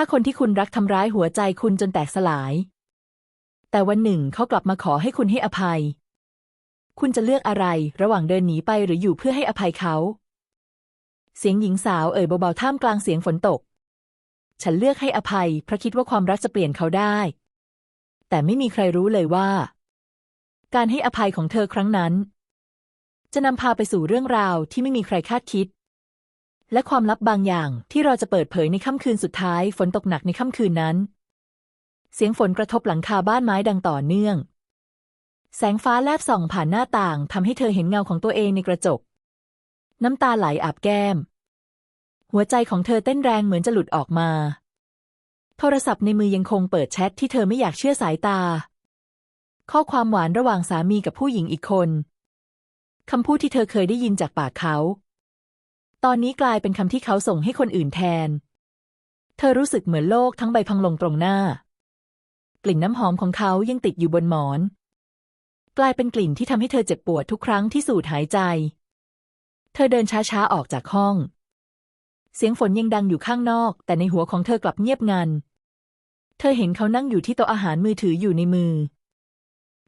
ถ้าคนที่คุณรักทำร้ายหัวใจคุณจนแตกสลาย แต่วันหนึ่งเขากลับมาขอให้คุณให้อภัย คุณจะเลือกอะไรระหว่างเดินหนีไปหรืออยู่เพื่อให้อภัยเขา เสียงหญิงสาวเอ่ยเบาๆท่ามกลางเสียงฝนตก ฉันเลือกให้อภัยเพราะคิดว่าความรักจะเปลี่ยนเขาได้ แต่ไม่มีใครรู้เลยว่า การให้อภัยของเธอครั้งนั้น จะนำพาไปสู่เรื่องราวที่ไม่มีใครคาดคิด และความลับบางอย่างที่เราจะเปิดเผยในค่ำคืนสุดท้าย ฝนตกหนักในค่ำคืนนั้น เสียงฝนกระทบหลังคาบ้านไม้ดังต่อเนื่อง แสงฟ้าแลบส่องผ่านหน้าต่างทำให้เธอเห็นเงาของตัวเองในกระจก น้ำตาไหลอาบแก้ม หัวใจของเธอเต้นแรงเหมือนจะหลุดออกมา โทรศัพท์ในมือยังคงเปิดแชทที่เธอไม่อยากเชื่อสายตา ข้อความหวานระหว่างสามีกับผู้หญิงอีกคนคำพูดที่เธอเคยได้ยินจากปากเขา ตอนนี้กลายเป็นคำที่เขาส่งให้คนอื่นแทน เธอรู้สึกเหมือนโลกทั้งใบพังลงตรงหน้า กลิ่นน้ำหอมของเขายังติดอยู่บนหมอน กลายเป็นกลิ่นที่ทำให้เธอเจ็บปวดทุกครั้งที่สูดหายใจ เธอเดินช้าๆออกจากห้อง เสียงฝนยังดังอยู่ข้างนอก แต่ในหัวของเธอกลับเงียบงัน เธอเห็นเขานั่งอยู่ที่โต๊ะอาหารมือถืออยู่ในมือ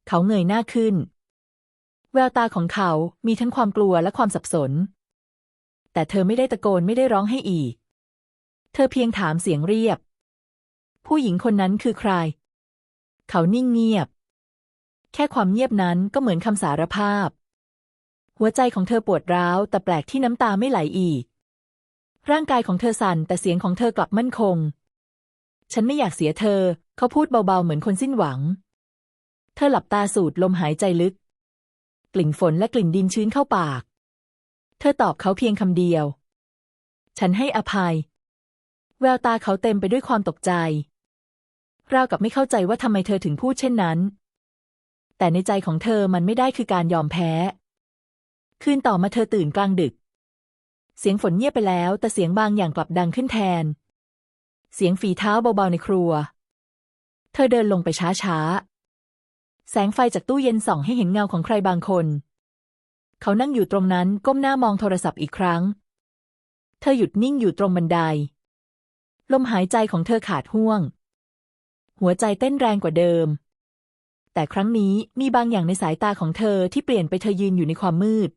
เขาเงยหน้าขึ้น แววตาของเขามีทั้งความกลัวและความสับสน แต่เธอไม่ได้ตะโกนไม่ได้ร้องให้อีก เธอเพียงถามเสียงเรียบ ผู้หญิงคนนั้นคือใคร เขานิ่งเงียบ แค่ความเงียบนั้นก็เหมือนคำสารภาพ หัวใจของเธอปวดร้าว แต่แปลกที่น้ำตาไม่ไหลอีก ร่างกายของเธอสั่นแต่เสียงของเธอกลับมั่นคง ฉันไม่อยากเสียเธอ เขาพูดเบาๆเหมือนคนสิ้นหวัง เธอหลับตาสูดลมหายใจลึก กลิ่นฝนและกลิ่นดินชื้นเข้าปาก เธอตอบเขาเพียงคำเดียว ฉันให้อภัย แววตาเขาเต็มไปด้วยความตกใจราวกับไม่เข้าใจว่าทำไมเธอถึงพูดเช่นนั้น แต่ในใจของเธอมันไม่ได้คือการยอมแพ้ คืนต่อมาเธอตื่นกลางดึก เสียงฝนเงียบไปแล้ว แต่เสียงบางอย่างกลับดังขึ้นแทน เสียงฝีเท้าเบาๆในครัว เธอเดินลงไปช้าๆ แสงไฟจากตู้เย็นส่องให้เห็นเงาของใครบางคน เขานั่งอยู่ตรงนั้นก้มหน้ามองโทรศัพท์อีกครั้ง เธอหยุดนิ่งอยู่ตรงบันได ลมหายใจของเธอขาดห่วง หัวใจเต้นแรงกว่าเดิม แต่ครั้งนี้มีบางอย่างในสายตาของเธอที่เปลี่ยนไปเธอยืนอยู่ในความมืด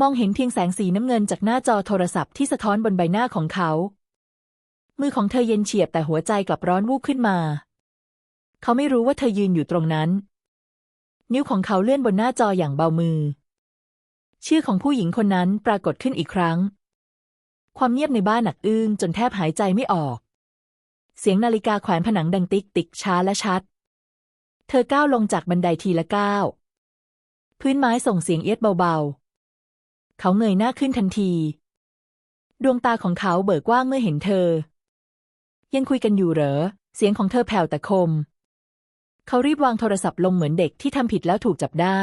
มองเห็นเพียงแสงสีน้ำเงินจากหน้าจอโทรศัพท์ที่สะท้อนบนใบหน้าของเขา มือของเธอเย็นเฉียบแต่หัวใจกลับร้อนวูบขึ้นมา เขาไม่รู้ว่าเธอยืนอยู่ตรงนั้น นิ้วของเขาเลื่อนบนหน้าจออย่างเบามือ ชื่อของผู้หญิงคนนั้นปรากฏขึ้นอีกครั้ง ความเงียบในบ้านหนักอึ้งจนแทบหายใจไม่ออก เสียงนาฬิกาแขวนผนังดังติ๊กติ๊กช้าและชัด เธอก้าวลงจากบันไดทีละก้าว พื้นไม้ส่งเสียงเอียดเบาๆ เขาเงยหน้าขึ้นทันที ดวงตาของเขาเบิกกว้างเมื่อเห็นเธอ ยังคุยกันอยู่เหรอ เสียงของเธอแผ่วแต่คม เขารีบวางโทรศัพท์ลงเหมือนเด็กที่ทำผิดแล้วถูกจับได้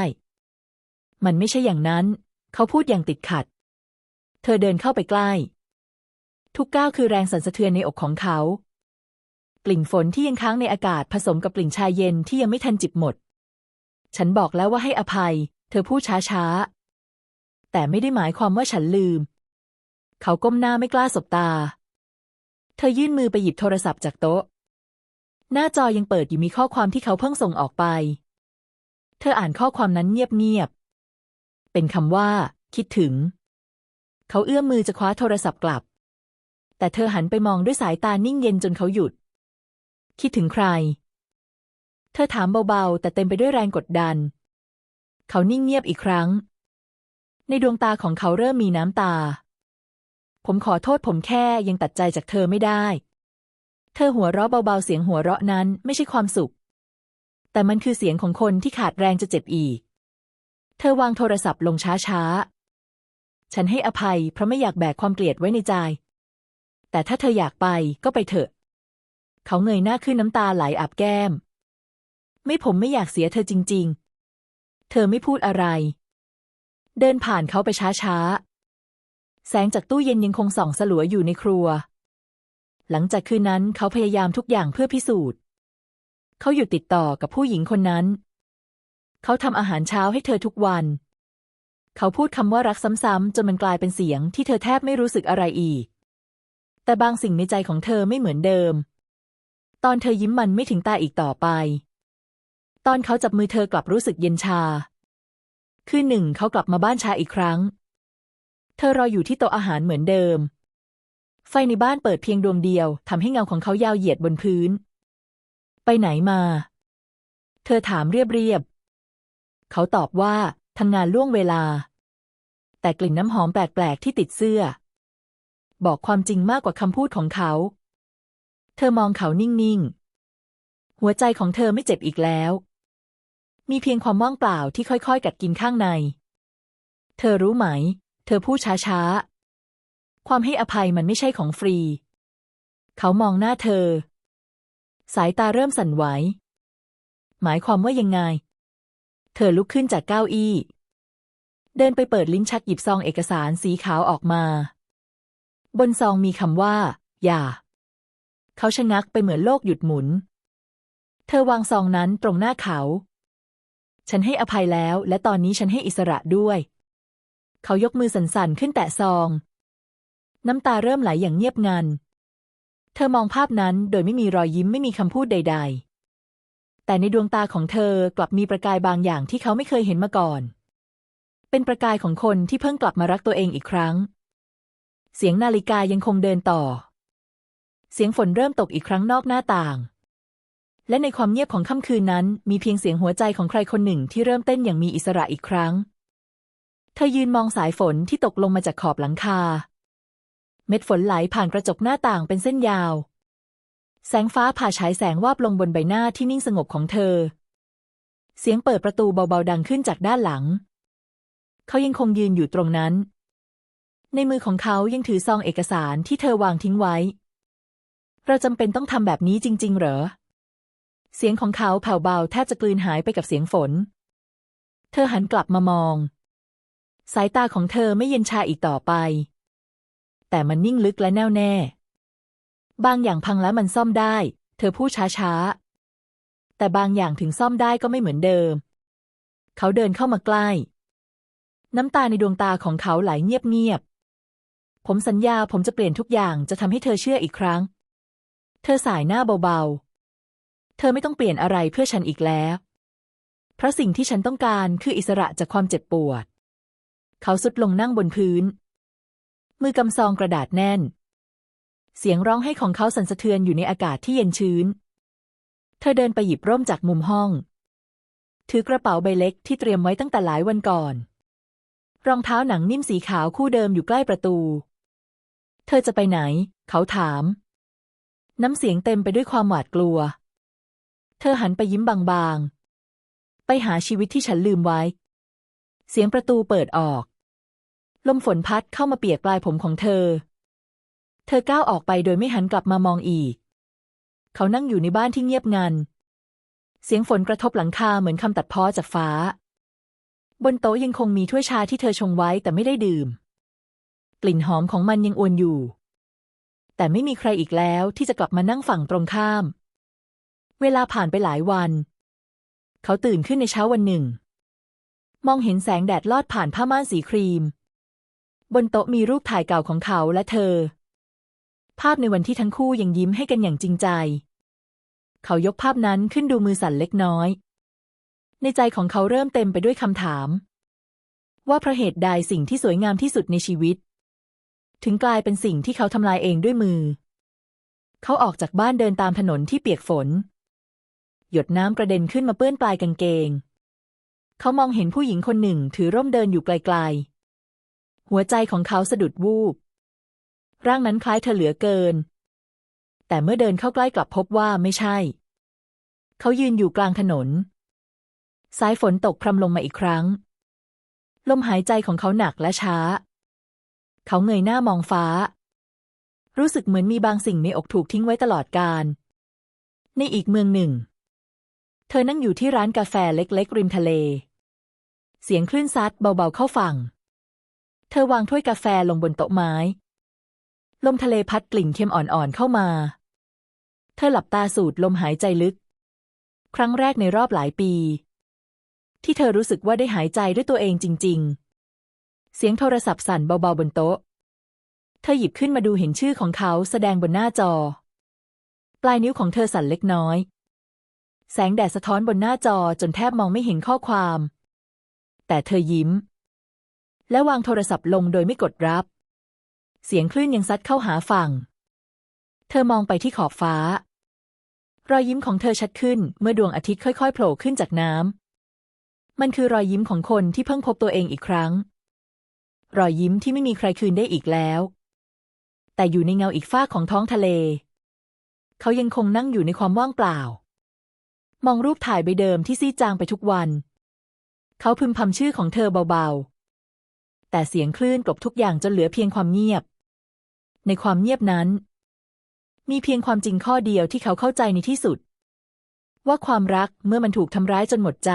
มันไม่ใช่อย่างนั้น เขาพูดอย่างติดขัด เธอเดินเข้าไปใกล้ ทุกก้าวคือแรงสั่นสะเทือนในอกของเขา กลิ่นฝนที่ยังค้างในอากาศผสมกับกลิ่นชายเย็นที่ยังไม่ทันจิบหมด ฉันบอกแล้วว่าให้อภัย เธอพูดช้าๆ แต่ไม่ได้หมายความว่าฉันลืม เขาก้มหน้าไม่กล้าสบตา เธอยื่นมือไปหยิบโทรศัพท์จากโต๊ะ หน้าจอยังเปิดอยู่มีข้อความที่เขาเพิ่งส่งออกไป เธออ่านข้อความนั้นเงียบๆ เป็นคำว่า คิดถึง เขาเอื้อมมือจะคว้าโทรศัพท์กลับ แต่เธอหันไปมองด้วยสายตานิ่งเย็นจนเขาหยุด คิดถึงใคร เธอถามเบาๆ แต่เต็มไปด้วยแรงกดดัน เขานิ่งเงียบอีกครั้ง ในดวงตาของเขาเริ่มมีน้ำตา ผมขอโทษผมแค่ยังตัดใจจากเธอไม่ได้ เธอหัวเราะเบาๆ เสียงหัวเราะนั้นไม่ใช่ความสุข แต่มันคือเสียงของคนที่ขาดแรงจะเจ็บอีก เธอวางโทรศัพท์ลงช้าๆ ฉันให้อภัยเพราะไม่อยากแบกความเกลียดไว้ในใจ แต่ถ้าเธออยากไปก็ไปเถอะ เขาเงยหน้าขึ้นน้ำตาไหลอาบแก้ม ไม่ผมไม่อยากเสียเธอจริง ๆ เธอไม่พูดอะไร เดินผ่านเขาไปช้าๆ แสงจากตู้เย็นยังคงส่องสลัวอยู่ในครัว หลังจากคืนนั้นเขาพยายามทุกอย่างเพื่อพิสูจน์ เขาหยุดติดต่อกับผู้หญิงคนนั้น เขาทำอาหารเช้าให้เธอทุกวัน เขาพูดคำว่ารักซ้ำๆจนมันกลายเป็นเสียงที่เธอแทบไม่รู้สึกอะไรอีก แต่บางสิ่งในใจของเธอไม่เหมือนเดิม ตอนเธอยิ้มมันไม่ถึงตาอีกต่อไป ตอนเขาจับมือเธอกลับรู้สึกเย็นชา คืนหนึ่งเขากลับมาบ้านชาอีกครั้ง เธอรออยู่ที่โต๊ะอาหารเหมือนเดิม ไฟในบ้านเปิดเพียงดวงเดียวทำให้เงาของเขายาวเหยียดบนพื้น ไปไหนมา เธอถามเรียบๆ เขาตอบว่าทำงานล่วงเวลา แต่กลิ่นน้ำหอมแปลกๆที่ติดเสื้อ บอกความจริงมากกว่าคำพูดของเขา เธอมองเขานิ่งๆ หัวใจของเธอไม่เจ็บอีกแล้ว มีเพียงความว่างเปล่าที่ค่อยๆ กัดกินข้างใน เธอรู้ไหม เธอพูดช้าๆ ความให้อภัยมันไม่ใช่ของฟรี เขามองหน้าเธอ สายตาเริ่มสั่นไหวหมายความว่ายังไง เธอลุกขึ้นจากเก้าอี้ เดินไปเปิดลิ้นชักหยิบซองเอกสารสีขาวออกมา บนซองมีคำว่า อย่า เขาชะงักไปเหมือนโลกหยุดหมุน เธอวางซองนั้นตรงหน้าเขา ฉันให้อภัยแล้ว และตอนนี้ฉันให้อิสระด้วย เขายกมือสั่นๆขึ้นแตะซอง น้ำตาเริ่มไหลอย่างเงียบงัน เธอมองภาพนั้นโดยไม่มีรอยยิ้มไม่มีคำพูดใด ๆ แต่ในดวงตาของเธอกลับมีประกายบางอย่างที่เขาไม่เคยเห็นมาก่อน เป็นประกายของคนที่เพิ่งกลับมารักตัวเองอีกครั้ง เสียงนาฬิกายังคงเดินต่อ เสียงฝนเริ่มตกอีกครั้งนอกหน้าต่าง และในความเงียบของค่ำคืนนั้น มีเพียงเสียงหัวใจของใครคนหนึ่งที่เริ่มเต้นอย่างมีอิสระอีกครั้ง เธอยืนมองสายฝนที่ตกลงมาจากขอบหลังคา เม็ดฝนไหลผ่านกระจกหน้าต่างเป็นเส้นยาว แสงฟ้าผ่าฉายแสงวาบลงบนใบหน้าที่นิ่งสงบของเธอ เสียงเปิดประตูเบาๆดังขึ้นจากด้านหลัง เขายังคงยืนอยู่ตรงนั้น ในมือของเขายังถือซองเอกสารที่เธอวางทิ้งไว้ เราจำเป็นต้องทำแบบนี้จริง ๆ เหรอ เสียงของเขาแผ่วเบาแทบจะกลืนหายไปกับเสียงฝน เธอหันกลับมามอง สายตาของเธอไม่เย็นชาอีกต่อไป แต่มันนิ่งลึกและแน่วแน่ บางอย่างพังแล้วมันซ่อมได้ เธอพูดช้าๆ แต่บางอย่างถึงซ่อมได้ก็ไม่เหมือนเดิม เขาเดินเข้ามาใกล้ น้ำตาในดวงตาของเขาไหลเงียบๆ ผมสัญญาผมจะเปลี่ยนทุกอย่างจะทำให้เธอเชื่ออีกครั้ง เธอสายหน้าเบาๆ เธอไม่ต้องเปลี่ยนอะไรเพื่อฉันอีกแล้ว เพราะสิ่งที่ฉันต้องการคืออิสระจากความเจ็บปวด เขาสุดลงนั่งบนพื้น มือกำซองกระดาษแน่น เสียงร้องไห้ของเขาสั่นสะเทือนอยู่ในอากาศที่เย็นชื้น เธอเดินไปหยิบร่มจากมุมห้อง ถือกระเป๋าใบเล็กที่เตรียมไว้ตั้งแต่หลายวันก่อน รองเท้าหนังนิ่มสีขาวคู่เดิมอยู่ใกล้ประตู เธอจะไปไหน เขาถาม น้ำเสียงเต็มไปด้วยความหวาดกลัว เธอหันไปยิ้มบางๆ ไปหาชีวิตที่ฉันลืมไว้ เสียงประตูเปิดออก ลมฝนพัดเข้ามาเปียกปลายผมของเธอ เธอก้าวออกไปโดยไม่หันกลับมามองอีก เขานั่งอยู่ในบ้านที่เงียบงัน เสียงฝนกระทบหลังคาเหมือนคำตัดพ้อจากฟ้า บนโต๊ะยังคงมีถ้วยชาที่เธอชงไว้แต่ไม่ได้ดื่ม กลิ่นหอมของมันยังอวนอยู่ แต่ไม่มีใครอีกแล้วที่จะกลับมานั่งฝั่งตรงข้าม เวลาผ่านไปหลายวัน เขาตื่นขึ้นในเช้าวันหนึ่ง มองเห็นแสงแดดลอดผ่านผ้าม่านสีครีม บนโต๊ะมีรูปถ่ายเก่าของเขาและเธอ ภาพในวันที่ทั้งคู่ยังยิ้มให้กันอย่างจริงใจ เขายกภาพนั้นขึ้นดูมือสั่นเล็กน้อย ในใจของเขาเริ่มเต็มไปด้วยคำถาม ว่าเพราะเหตุใดสิ่งที่สวยงามที่สุดในชีวิต ถึงกลายเป็นสิ่งที่เขาทำลายเองด้วยมือ เขาออกจากบ้านเดินตามถนนที่เปียกฝน หยดน้ำกระเด็นขึ้นมาเปื้อนปลายกางเกง เขามองเห็นผู้หญิงคนหนึ่งถือร่มเดินอยู่ไกลๆ หัวใจของเขาสะดุดวูบ ร่างนั้นคล้ายเธอเหลือเกิน แต่เมื่อเดินเข้าใกล้กลับพบว่าไม่ใช่ เขายืนอยู่กลางถนน สายฝนตกพรำลงมาอีกครั้ง ลมหายใจของเขาหนักและช้า เขาเงยหน้ามองฟ้า รู้สึกเหมือนมีบางสิ่งในอกถูกทิ้งไว้ตลอดกาลในอีกเมืองหนึ่ง เธอนั่งอยู่ที่ร้านกาแฟเล็กๆ ริมทะเล เสียงคลื่นซัดเบาๆเข้าฝั่ง เธอวางถ้วยกาแฟลงบนโต๊ะไม้ ลมทะเลพัดกลิ่นเค็มอ่อนๆเข้ามา เธอหลับตาสูดลมหายใจลึก ครั้งแรกในรอบหลายปี ที่เธอรู้สึกว่าได้หายใจด้วยตัวเองจริง ๆ เสียงโทรศัพท์สั่นเบาๆบนโต๊ะ เธอหยิบขึ้นมาดูเห็นชื่อของเขาแสดงบนหน้าจอ ปลายนิ้วของเธอสั่นเล็กน้อย แสงแดดสะท้อนบนหน้าจอจนแทบมองไม่เห็นข้อความ แต่เธอยิ้ม และวางโทรศัพท์ลงโดยไม่กดรับ เสียงคลื่นยังซัดเข้าหาฝั่ง เธอมองไปที่ขอบฟ้า รอยยิ้มของเธอชัดขึ้นเมื่อดวงอาทิตย์ค่อยๆโผล่ขึ้นจากน้ำ มันคือรอยยิ้มของคนที่เพิ่งพบตัวเองอีกครั้ง รอยยิ้มที่ไม่มีใครคืนได้อีกแล้ว แต่อยู่ในเงาอีกฟาของท้องทะเล เขายังคงนั่งอยู่ในความว่างเปล่า มองรูปถ่ายใบเดิมที่ซีจางไปทุกวัน เขาพึมพำชื่อของเธอเบาๆแต่เสียงคลื่นกลบทุกอย่างจนเหลือเพียงความเงียบ ในความเงียบนั้น มีเพียงความจริงข้อเดียวที่เขาเข้าใจในที่สุด ว่าความรักเมื่อมันถูกทำร้ายจนหมดใจ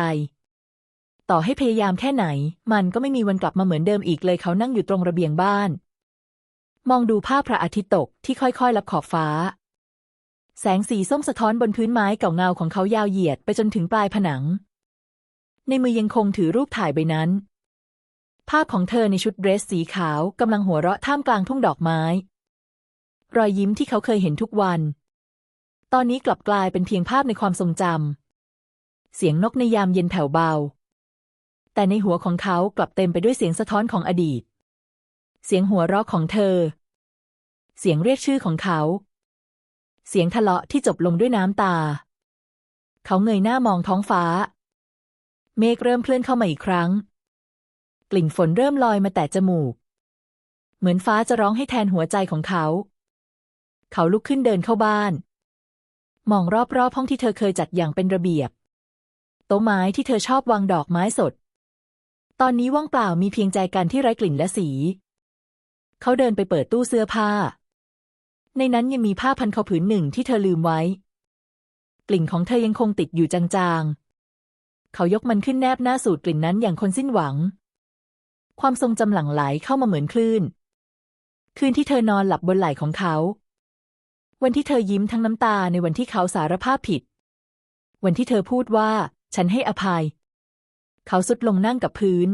ต่อให้พยายามแค่ไหน มันก็ไม่มีวันกลับมาเหมือนเดิมอีกเลยเขานั่งอยู่ตรงระเบียงบ้าน มองดูภาพพระอาทิตย์ตกที่ค่อยๆลับขอบฟ้า แสงสีส้มสะท้อนบนพื้นไม้เก่าเงาของเขายาวเหยียดไปจนถึงปลายผนัง ในมือยังคงถือรูปถ่ายใบนั้นภาพของเธอในชุดเดรสสีขาวกำลังหัวเราะท่ามกลางทุ่งดอกไม้ รอยยิ้มที่เขาเคยเห็นทุกวัน ตอนนี้กลับกลายเป็นเพียงภาพในความทรงจำเสียงนกในยามเย็นแผ่วเบา แต่ในหัวของเขากลับเต็มไปด้วยเสียงสะท้อนของอดีต เสียงหัวเราะของเธอ เสียงเรียกชื่อของเขา เสียงทะเลาะที่จบลงด้วยน้ำตา เขาเงยหน้ามองท้องฟ้า เมฆเริ่มเคลื่อนเข้ามาอีกครั้ง กลิ่นฝนเริ่มลอยมาแต่จมูก เหมือนฟ้าจะร้องให้แทนหัวใจของเขา เขาลุกขึ้นเดินเข้าบ้าน มองรอบๆห้องที่เธอเคยจัดอย่างเป็นระเบียบ โต๊ะไม้ที่เธอชอบวางดอกไม้สด ตอนนี้ว่างเปล่ามีเพียงใจกันที่ไร้กลิ่นและสี เขาเดินไปเปิดตู้เสื้อผ้า ในนั้นยังมีผ้าพันคอผืนหนึ่งที่เธอลืมไว้ กลิ่นของเธอยังคงติดอยู่จางๆ เขายกมันขึ้นแนบหน้าสูดกลิ่นนั้นอย่างคนสิ้นหวัง ความทรงจำหลั่งไหลเข้ามาเหมือนคลื่น คืนที่เธอนอนหลับบนไหล่ของเขา วันที่เธอยิ้มทั้งน้ำตาในวันที่เขาสารภาพผิด วันที่เธอพูดว่า ฉันให้อภัย เขาสุดลงนั่งกับพื้น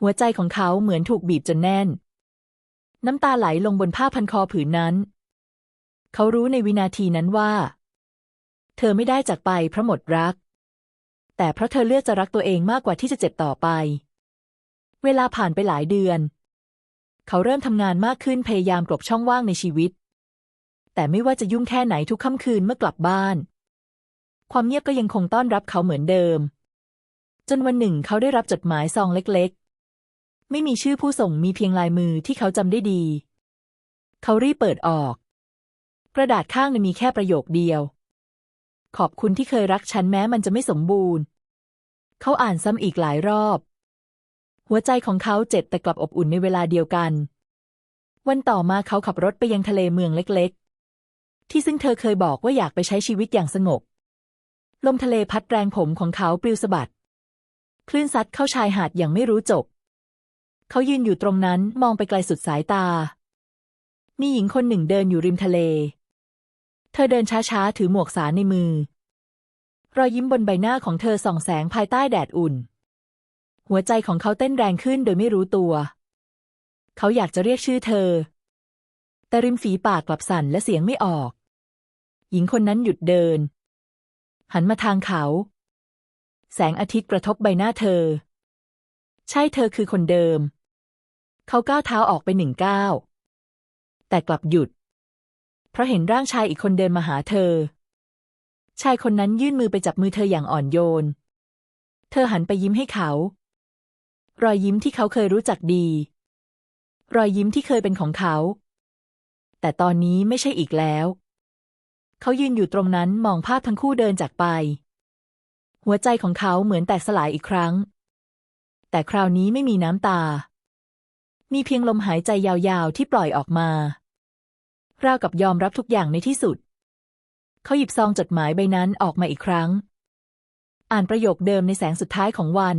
หัวใจของเขาเหมือนถูกบีบจนแน่น น้ำตาไหลลงบนผ้าพันคอผืนนั้น เขารู้ในวินาทีนั้นว่า เธอไม่ได้จากไปเพราะหมดรัก แต่เพราะเธอเลือกจะรักตัวเองมากกว่าที่จะเจ็บต่อไป เวลาผ่านไปหลายเดือน เขาเริ่มทำงานมากขึ้นพยายามกลบช่องว่างในชีวิต แต่ไม่ว่าจะยุ่งแค่ไหนทุกค่ำคืนเมื่อกลับบ้าน ความเงียบก็ยังคงต้อนรับเขาเหมือนเดิม จนวันหนึ่งเขาได้รับจดหมายซองเล็กๆ ไม่มีชื่อผู้ส่งมีเพียงลายมือที่เขาจำได้ดี เขารีบเปิดออก กระดาษข้างมีแค่ประโยคเดียว ขอบคุณที่เคยรักฉันแม้มันจะไม่สมบูรณ์ เขาอ่านซ้ำอีกหลายรอบ หัวใจของเขาเจ็บแต่กลับอบอุ่นในเวลาเดียวกันวันต่อมาเขาขับรถไปยังทะเลเมืองเล็กๆ ที่ซึ่งเธอเคยบอกว่าอยากไปใช้ชีวิตอย่างสงบ ลมทะเลพัดแรงผมของเขาปลิวสะบัด คลื่นซัดเข้าชายหาดอย่างไม่รู้จบ เขายืนอยู่ตรงนั้นมองไปไกลสุดสายตา มีหญิงคนหนึ่งเดินอยู่ริมทะเล เธอเดินช้าๆ ถือหมวกสาในมือ รอยยิ้มบนใบหน้าของเธอส่องแสงภายใต้แดดอุ่น หัวใจของเขาเต้นแรงขึ้นโดยไม่รู้ตัว เขาอยากจะเรียกชื่อเธอ แต่ริมฝีปากกลับสั่นและเสียงไม่ออก หญิงคนนั้นหยุดเดิน หันมาทางเขา แสงอาทิตย์กระทบใบหน้าเธอ ใช่เธอคือคนเดิม เขาก้าวเท้าออกไปหนึ่งก้าว แต่กลับหยุด เพราะเห็นร่างชายอีกคนเดินมาหาเธอ ชายคนนั้นยื่นมือไปจับมือเธออย่างอ่อนโยน เธอหันไปยิ้มให้เขา รอยยิ้มที่เขาเคยรู้จักดี รอยยิ้มที่เคยเป็นของเขา แต่ตอนนี้ไม่ใช่อีกแล้ว เขายืนอยู่ตรงนั้นมองภาพทั้งคู่เดินจากไป หัวใจของเขาเหมือนแตกสลายอีกครั้ง แต่คราวนี้ไม่มีน้ำตา มีเพียงลมหายใจยาวๆที่ปล่อยออกมาราวกับยอมรับทุกอย่างในที่สุด เขาหยิบซองจดหมายใบนั้นออกมาอีกครั้ง อ่านประโยคเดิมในแสงสุดท้ายของวัน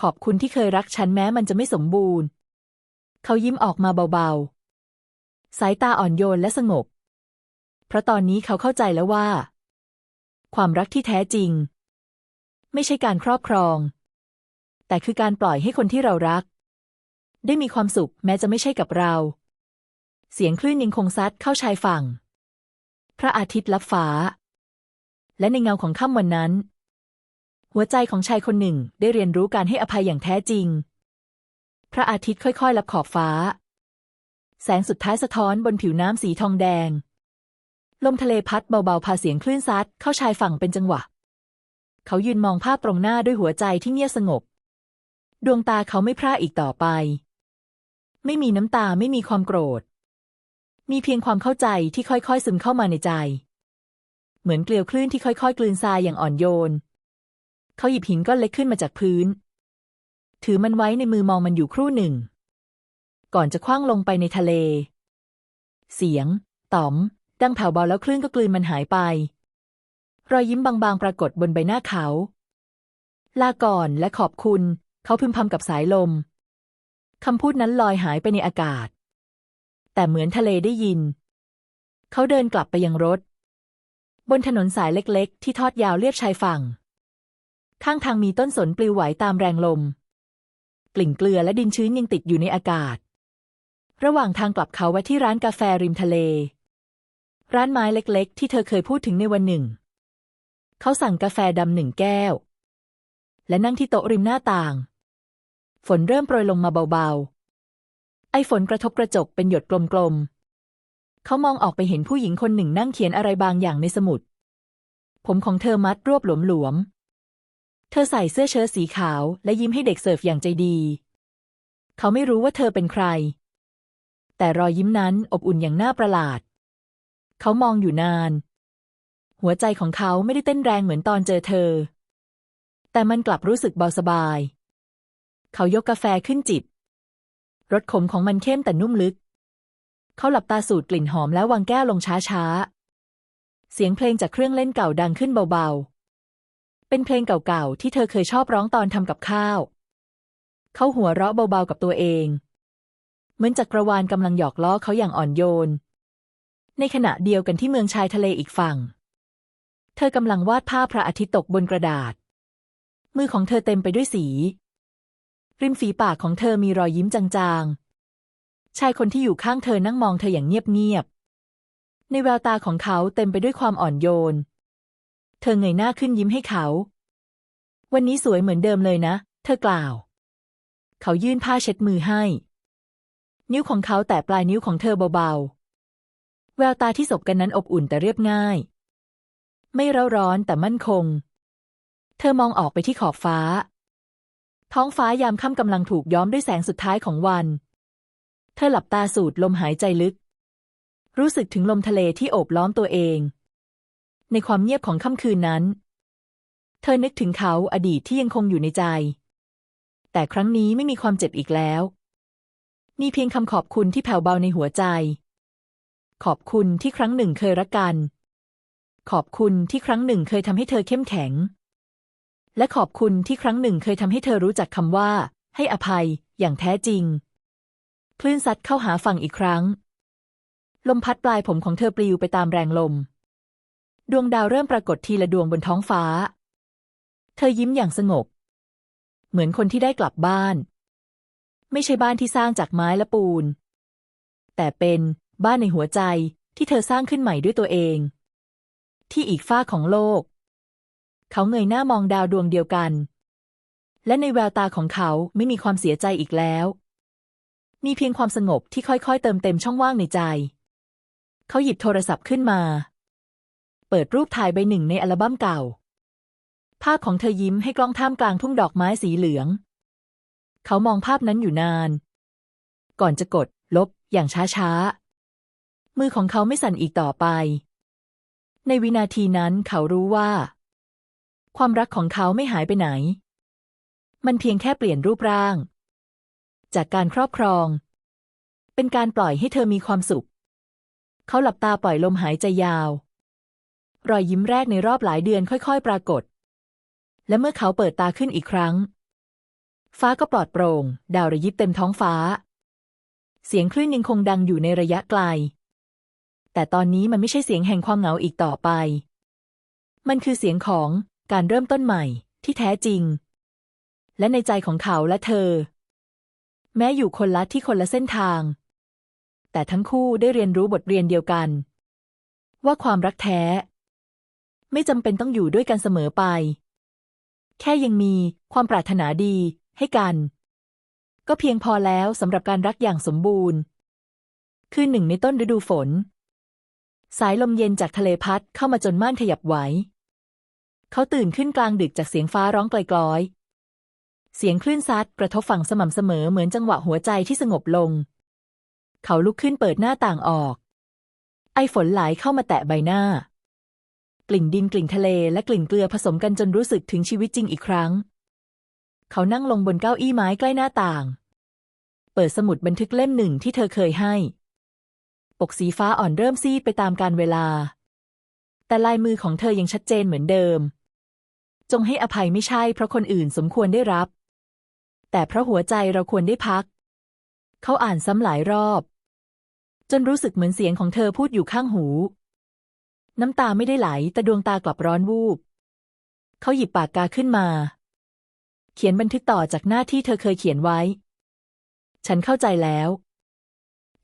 ขอบคุณที่เคยรักฉันแม้มันจะไม่สมบูรณ์ เขายิ้มออกมาเบาๆ สายตาอ่อนโยนและสงบ เพราะตอนนี้เขาเข้าใจแล้วว่า ความรักที่แท้จริง ไม่ใช่การครอบครอง แต่คือการปล่อยให้คนที่เรารัก ได้มีความสุขแม้จะไม่ใช่กับเรา เสียงคลื่นยังคงซัดเข้าชายฝั่ง พระอาทิตย์ลับฟ้า และในเงาของค่ำวันนั้น หัวใจของชายคนหนึ่งได้เรียนรู้การให้อภัยอย่างแท้จริง พระอาทิตย์ค่อยๆลับขอบฟ้า แสงสุดท้ายสะท้อนบนผิวน้ำสีทองแดง ลมทะเลพัดเบาๆ พาเสียงคลื่นซัดเข้าชายฝั่งเป็นจังหวะ เขายืนมองภาพตรงหน้าด้วยหัวใจที่เงียบสงบ ดวงตาเขาไม่พร่าอีกต่อไป ไม่มีน้ำตาไม่มีความโกรธ มีเพียงความเข้าใจที่ค่อยๆซึมเข้ามาในใจ เหมือนเกลียวคลื่นที่ค่อยๆ กลืนทรายอย่างอ่อนโยน เขาหยิบหินก้อนเล็กขึ้นมาจากพื้น ถือมันไว้ในมือมองมันอยู่ครู่หนึ่ง ก่อนจะคว้างลงไปในทะเล เสียงต่อม ดังแผ่วเบาแล้วคลื่นก็กลืนมันหายไป รอยยิ้มบางๆ ปรากฏบนใบหน้าเขา ลาก่อนและขอบคุณ เขาพึมพำกับสายลม คำพูดนั้นลอยหายไปในอากาศ แต่เหมือนทะเลได้ยิน เขาเดินกลับไปยังรถ บนถนนสายเล็กๆ ที่ทอดยาวเลียบชายฝั่ง ข้างทางมีต้นสนปลิวไหวตามแรงลม กลิ่นเกลือและดินชื้นยังติดอยู่ในอากาศ ระหว่างทางกลับเขาแวะที่ร้านกาแฟริมทะเล ร้านไม้เล็กๆ ที่เธอเคยพูดถึงในวันหนึ่ง เขาสั่งกาแฟดำหนึ่งแก้ว และนั่งที่โต๊ะริมหน้าต่าง ฝนเริ่มโปรยลงมาเบาๆ ไอฝนกระทบกระจกเป็นหยดกลมๆ เขามองออกไปเห็นผู้หญิงคนหนึ่งนั่งเขียนอะไรบางอย่างในสมุด ผมของเธอมัดรวบหลวมๆ เธอใส่เสื้อเชิ้ตสีขาว และยิ้มให้เด็กเสิร์ฟอย่างใจดี เขาไม่รู้ว่าเธอเป็นใคร แต่รอยยิ้มนั้นอบอุ่นอย่างน่าประหลาด เขามองอยู่นาน หัวใจของเขาไม่ได้เต้นแรงเหมือนตอนเจอเธอ แต่มันกลับรู้สึกเบาสบาย เขายกกาแฟขึ้นจิบรสขมของมันเข้มแต่นุ่มลึก เขาหลับตาสูดกลิ่นหอมแล้ววางแก้วลงช้าๆ เสียงเพลงจากเครื่องเล่นเก่าดังขึ้นเบาๆ เป็นเพลงเก่าๆ ที่เธอเคยชอบร้องตอนทำกับข้าว เขาหัวเราะเบาๆ กับตัวเอง เหมือนจักรวาลกำลังหยอกล้อเขาอย่างอ่อนโยน ในขณะเดียวกันที่เมืองชายทะเลอีกฝั่ง เธอกำลังวาดภาพพระอาทิตย์ตกบนกระดาษ มือของเธอเต็มไปด้วยสี ริมฝีปากของเธอมีรอยยิ้มจางๆ ชายคนที่อยู่ข้างเธอนั่งมองเธออย่างเงียบๆ ในแววตาของเขาเต็มไปด้วยความอ่อนโยน เธอเงยหน้าขึ้นยิ้มให้เขา วันนี้สวยเหมือนเดิมเลยนะ เธอกล่าว เขายื่นผ้าเช็ดมือให้ นิ้วของเขาแตะปลายนิ้วของเธอเบาๆ ววตาที่สบกันนั้นอบอุ่นแต่เรียบง่าย ไม่เร้าร้อนแต่มั่นคง เธอมองออกไปที่ขอบฟ้า ท้องฟ้ายามค่ำกำลังถูกย้อมด้วยแสงสุดท้ายของวัน เธอหลับตาสูดลมหายใจลึก รู้สึกถึงลมทะเลที่โอบล้อมตัวเอง ในความเงียบของค่ำคืนนั้น เธอนึกถึงเขาอดีตที่ยังคงอยู่ในใจ แต่ครั้งนี้ไม่มีความเจ็บอีกแล้ว มีเพียงคำขอบคุณที่แผ่วเบาในหัวใจ ขอบคุณที่ครั้งหนึ่งเคยรักกัน ขอบคุณที่ครั้งหนึ่งเคยทำให้เธอเข้มแข็ง และขอบคุณที่ครั้งหนึ่งเคยทำให้เธอรู้จักคำว่า ให้อภัยอย่างแท้จริง คลื่นซัดเข้าหาฝั่งอีกครั้ง ลมพัดปลายผมของเธอปลิวไปตามแรงลม ดวงดาวเริ่มปรากฏทีละดวงบนท้องฟ้า เธอยิ้มอย่างสงบ เหมือนคนที่ได้กลับบ้าน ไม่ใช่บ้านที่สร้างจากไม้และปูน แต่เป็น บ้านในหัวใจที่เธอสร้างขึ้นใหม่ด้วยตัวเอง ที่อีกฝ้าของโลก เขาเงยหน้ามองดาวดวงเดียวกัน และในแววตาของเขาไม่มีความเสียใจอีกแล้ว มีเพียงความสงบที่ค่อยๆ เติมเต็มช่องว่างในใจ เขาหยิบโทรศัพท์ขึ้นมา เปิดรูปถ่ายใบหนึ่งในอัลบั้มเก่า ภาพของเธอยิ้มให้กล้องท่ามกลางทุ่งดอกไม้สีเหลือง เขามองภาพนั้นอยู่นาน ก่อนจะกดลบอย่างช้าๆ มือของเขาไม่สั่นอีกต่อไป ในวินาทีนั้นเขารู้ว่า ความรักของเขาไม่หายไปไหน มันเพียงแค่เปลี่ยนรูปร่าง จากการครอบครอง เป็นการปล่อยให้เธอมีความสุข เขาหลับตาปล่อยลมหายใจยาว รอยยิ้มแรกในรอบหลายเดือนค่อยๆ ปรากฏ และเมื่อเขาเปิดตาขึ้นอีกครั้ง ฟ้าก็ปลอดโปร่ง ดาวระยิบเต็มท้องฟ้า เสียงคลื่นยังคงดังอยู่ในระยะไกล แต่ตอนนี้มันไม่ใช่เสียงแห่งความเหงาอีกต่อไป มันคือเสียงของการเริ่มต้นใหม่ที่แท้จริง และในใจของเขาและเธอ แม้อยู่คนละที่คนละเส้นทาง แต่ทั้งคู่ได้เรียนรู้บทเรียนเดียวกัน ว่าความรักแท้ ไม่จำเป็นต้องอยู่ด้วยกันเสมอไป แค่ยังมีความปรารถนาดีให้กัน ก็เพียงพอแล้วสำหรับการรักอย่างสมบูรณ์ คืนหนึ่งในต้นฤดูฝน สายลมเย็นจากทะเลพัดเข้ามาจนม่านขยับไหว เขาตื่นขึ้นกลางดึกจากเสียงฟ้าร้องไกลๆเสียงคลื่นซัดกระทบฝั่งสม่ำเสมอเหมือนจังหวะหัวใจที่สงบลง เขาลุกขึ้นเปิดหน้าต่างออก ไอฝนไหลเข้ามาแตะใบหน้า กลิ่นดินกลิ่นทะเลและกลิ่นเกลือผสมกันจนรู้สึกถึงชีวิตจริงอีกครั้ง เขานั่งลงบนเก้าอี้ไม้ใกล้หน้าต่าง เปิดสมุดบันทึกเล่มหนึ่งที่เธอเคยให้ ปกสีฟ้าอ่อนเริ่มซีดไปตามกาลเวลา แต่ลายมือของเธอยังชัดเจนเหมือนเดิม จงให้อภัยไม่ใช่เพราะคนอื่นสมควรได้รับ แต่เพราะหัวใจเราควรได้พัก เขาอ่านซ้ำหลายรอบ จนรู้สึกเหมือนเสียงของเธอพูดอยู่ข้างหู น้ำตาไม่ได้ไหลแต่ดวงตากลับร้อนวูบ เขาหยิบปากกาขึ้นมา เขียนบันทึกต่อจากหน้าที่เธอเคยเขียนไว้ ฉันเข้าใจแล้ว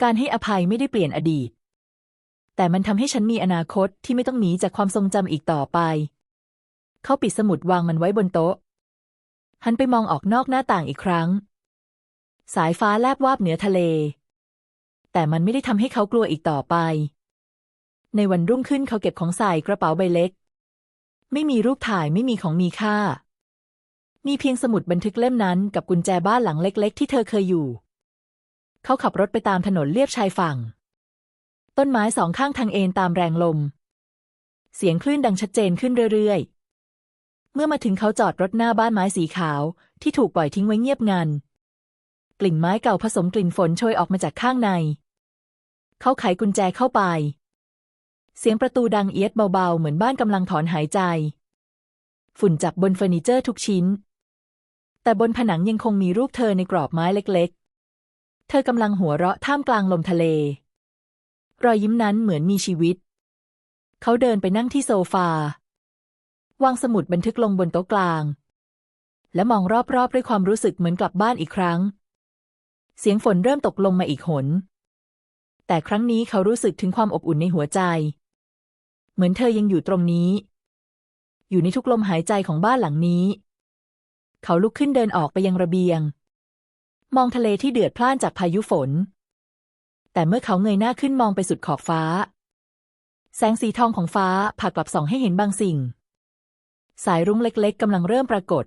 การให้อภัยไม่ได้เปลี่ยนอดีต แต่มันทำให้ฉันมีอนาคตที่ไม่ต้องหนีจากความทรงจำอีกต่อไป เขาปิดสมุดวางมันไว้บนโต๊ะ หันไปมองออกนอกหน้าต่างอีกครั้ง สายฟ้าแลบวาบเหนือทะเล แต่มันไม่ได้ทำให้เขากลัวอีกต่อไป ในวันรุ่งขึ้นเขาเก็บของใส่กระเป๋าใบเล็ก ไม่มีรูปถ่ายไม่มีของมีค่า มีเพียงสมุดบันทึกเล่มนั้นกับกุญแจบ้านหลังเล็ก ๆ ที่เธอเคยอยู่ เขาขับรถไปตามถนนเลียบชายฝั่ง ต้นไม้สองข้างทางเอ็นตามแรงลม เสียงคลื่นดังชัดเจนขึ้นเรื่อยๆ เมื่อมาถึงเขาจอดรถหน้าบ้านไม้สีขาว ที่ถูกปล่อยทิ้งไว้เงียบงัน กลิ่นไม้เก่าผสมกลิ่นฝนโชยออกมาจากข้างใน เขาไขกุญแจเข้าไป เสียงประตูดังเอียดเบาๆ เหมือนบ้านกำลังถอนหายใจ ฝุ่นจับบนเฟอร์นิเจอร์ทุกชิ้น แต่บนผนังยังคงมีรูปเธอในกรอบไม้เล็ก เธอกำลังหัวเราะท่ามกลางลมทะเล รอยยิ้มนั้นเหมือนมีชีวิต เขาเดินไปนั่งที่โซฟาวางสมุดบันทึกลงบนโต๊ะกลาง และมองรอบๆด้วยความรู้สึกเหมือนกลับบ้านอีกครั้ง เสียงฝนเริ่มตกลงมาอีกหน แต่ครั้งนี้เขารู้สึกถึงความอบอุ่นในหัวใจ เหมือนเธอยังอยู่ตรงนี้ อยู่ในทุกลมหายใจของบ้านหลังนี้ เขาลุกขึ้นเดินออกไปยังระเบียง มองทะเลที่เดือดพล่านจากพายุฝน แต่เมื่อเขาเงยหน้าขึ้นมองไปสุดขอบฟ้า แสงสีทองของฟ้าผ่ากลับส่องให้เห็นบางสิ่ง สายรุ้งเล็กๆกำลังเริ่มปรากฏ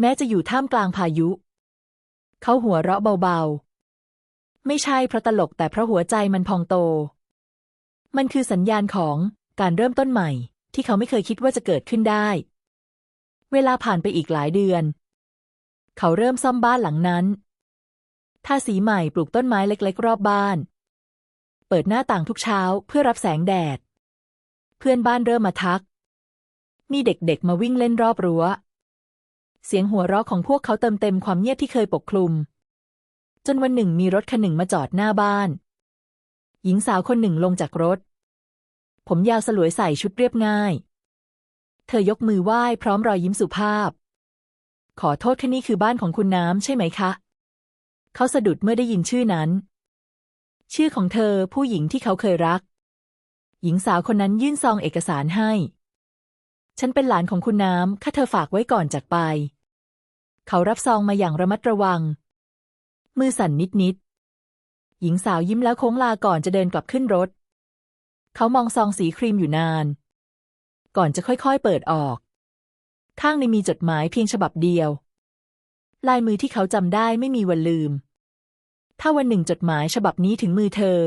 แม้จะอยู่ท่ามกลางพายุ เขาหัวเราะเบาๆ ไม่ใช่เพราะตลกแต่เพราะหัวใจมันพองโต มันคือสัญญาณของการเริ่มต้นใหม่ ที่เขาไม่เคยคิดว่าจะเกิดขึ้นได้ เวลาผ่านไปอีกหลายเดือน เขาเริ่มซ่อมบ้านหลังนั้น ทาสีใหม่ปลูกต้นไม้เล็กๆ รอบบ้าน เปิดหน้าต่างทุกเช้าเพื่อรับแสงแดด เพื่อนบ้านเริ่มมาทัก มีเด็กๆมาวิ่งเล่นรอบรั้ว เสียงหัวเราะของพวกเขาเติมเต็มความเงียบที่เคยปกคลุม จนวันหนึ่งมีรถคันหนึ่งมาจอดหน้าบ้าน หญิงสาวคนหนึ่งลงจากรถ ผมยาวสลวยใส่ชุดเรียบง่าย เธอยกมือไหว้พร้อมรอยยิ้มสุภาพ ขอโทษค่ะนี่คือบ้านของคุณน้ำใช่ไหมคะ เขาสะดุดเมื่อได้ยินชื่อนั้น ชื่อของเธอผู้หญิงที่เขาเคยรัก หญิงสาวคนนั้นยื่นซองเอกสารให้ ฉันเป็นหลานของคุณน้ำข้าเธอฝากไว้ก่อนจากไป เขารับซองมาอย่างระมัดระวัง มือสั่นนิดๆ หญิงสาวยิ้มแล้วโค้งลาก่อนจะเดินกลับขึ้นรถ เขามองซองสีครีมอยู่นาน ก่อนจะค่อยๆเปิดออก ข้างในมีจดหมายเพียงฉบับเดียว ลายมือที่เขาจำได้ไม่มีวันลืม ถ้าวันหนึ่งจดหมายฉบับนี้ถึงมือเธอ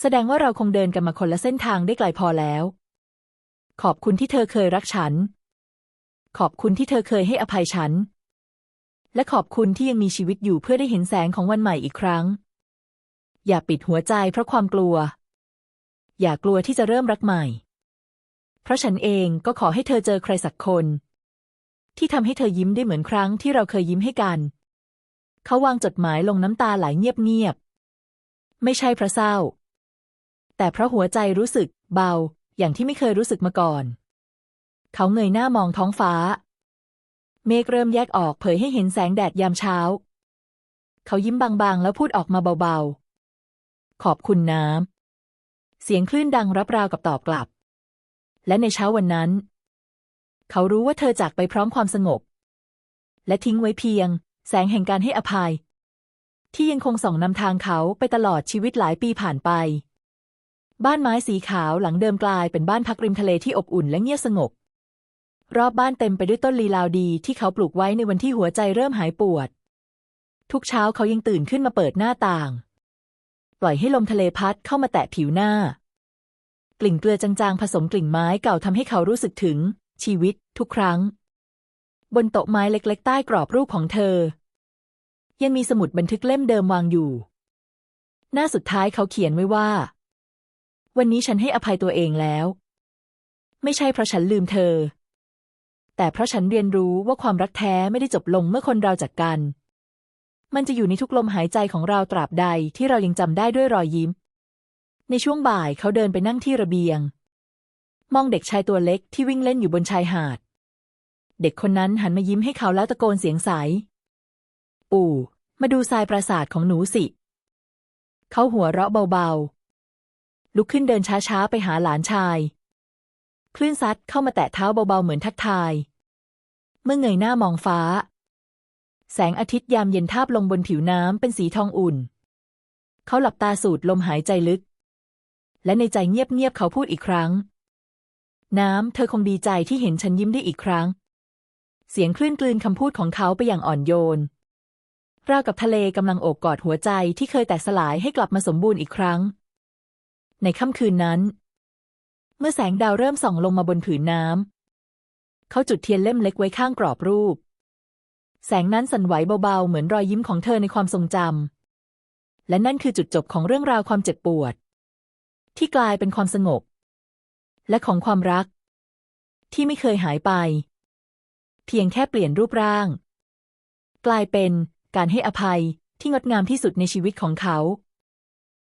แสดงว่าเราคงเดินกันมาคนละเส้นทางได้ไกลพอแล้ว ขอบคุณที่เธอเคยรักฉัน ขอบคุณที่เธอเคยให้อภัยฉัน และขอบคุณที่ยังมีชีวิตอยู่เพื่อได้เห็นแสงของวันใหม่อีกครั้ง อย่าปิดหัวใจเพราะความกลัว อย่ากลัวที่จะเริ่มรักใหม่ เพราะฉันเองก็ขอให้เธอเจอใครสักคน ที่ทำให้เธอยิ้มได้เหมือนครั้งที่เราเคยยิ้มให้กัน เขาวางจดหมายลงน้ำตาไหลเงียบๆไม่ใช่เพราะเศร้า แต่เพราะหัวใจรู้สึกเบา อย่างที่ไม่เคยรู้สึกมาก่อน เขาเงยหน้ามองท้องฟ้า เมฆเริ่มแยกออกเผยให้เห็นแสงแดดยามเช้า เขายิ้มบางๆ แล้วพูดออกมาเบาๆ ขอบคุณน้ำเสียงคลื่นดังรับราวกับตอบกลับ และในเช้าวันนั้น เขารู้ว่าเธอจากไปพร้อมความสงบ และทิ้งไว้เพียง แสงแห่งการให้อภัย ที่ยังคงส่องนำทางเขาไปตลอดชีวิตหลายปีผ่านไป บ้านไม้สีขาวหลังเดิมกลายเป็นบ้านพักริมทะเลที่อบอุ่นและเงียบสงบ รอบบ้านเต็มไปด้วยต้นลีลาวดีที่เขาปลูกไว้ในวันที่หัวใจเริ่มหายปวด ทุกเช้าเขายังตื่นขึ้นมาเปิดหน้าต่าง ปล่อยให้ลมทะเลพัดเข้ามาแตะผิวหน้า กลิ่นเกลือจางๆ ผสมกลิ่นไม้เก่าทำให้เขารู้สึกถึง ชีวิต ทุกครั้ง บนโต๊ะไม้เล็ก ๆ ใต้กรอบรูปของเธอ ยังมีสมุดบันทึกเล่มเดิมวางอยู่ หน้าสุดท้ายเขาเขียนไว้ว่า วันนี้ฉันให้อภัยตัวเองแล้ว ไม่ใช่เพราะฉันลืมเธอ แต่เพราะฉันเรียนรู้ว่าความรักแท้ไม่ได้จบลงเมื่อคนเราจากกัน มันจะอยู่ในทุกลมหายใจของเราตราบใดที่เรายังจำได้ด้วยรอยยิ้ม ในช่วงบ่ายเขาเดินไปนั่งที่ระเบียง มองเด็กชายตัวเล็กที่วิ่งเล่นอยู่บนชายหาด เด็กคนนั้นหันมายิ้มให้เขาแล้วตะโกนเสียงใส ปู่ มาดูทรายปราสาทของหนูสิ เขาหัวเราะเบาๆ ลุกขึ้นเดินช้าๆ ไปหาหลานชาย คลื่นซัดเข้ามาแตะเท้าเบาๆ เหมือนทักทาย เมื่อเงยหน้ามองฟ้า แสงอาทิตย์ยามเย็นทาบลงบนผิวน้ำเป็นสีทองอุ่น เขาหลับตาสูดลมหายใจลึก และในใจเงียบๆเขาพูดอีกครั้ง น้ำ เธอคงดีใจที่เห็นฉันยิ้มได้อีกครั้ง เสียงคลื่นกลืนคำพูดของเขาไปอย่างอ่อนโยนราวกับทะเลกำลังโอบกอดหัวใจที่เคยแตกสลายให้กลับมาสมบูรณ์อีกครั้ง ในค่ำคืนนั้น เมื่อแสงดาวเริ่มส่องลงมาบนผืนน้ำเขาจุดเทียนเล่มเล็กไว้ข้างกรอบรูป แสงนั้นสั่นไหวเบาๆ เหมือนรอยยิ้มของเธอในความทรงจำและนั่นคือจุดจบของเรื่องราวความเจ็บปวด ที่กลายเป็นความสงบ และของความรัก ที่ไม่เคยหายไป เพียงแค่เปลี่ยนรูปร่าง กลายเป็นการให้อภัยที่งดงามที่สุดในชีวิตของเขา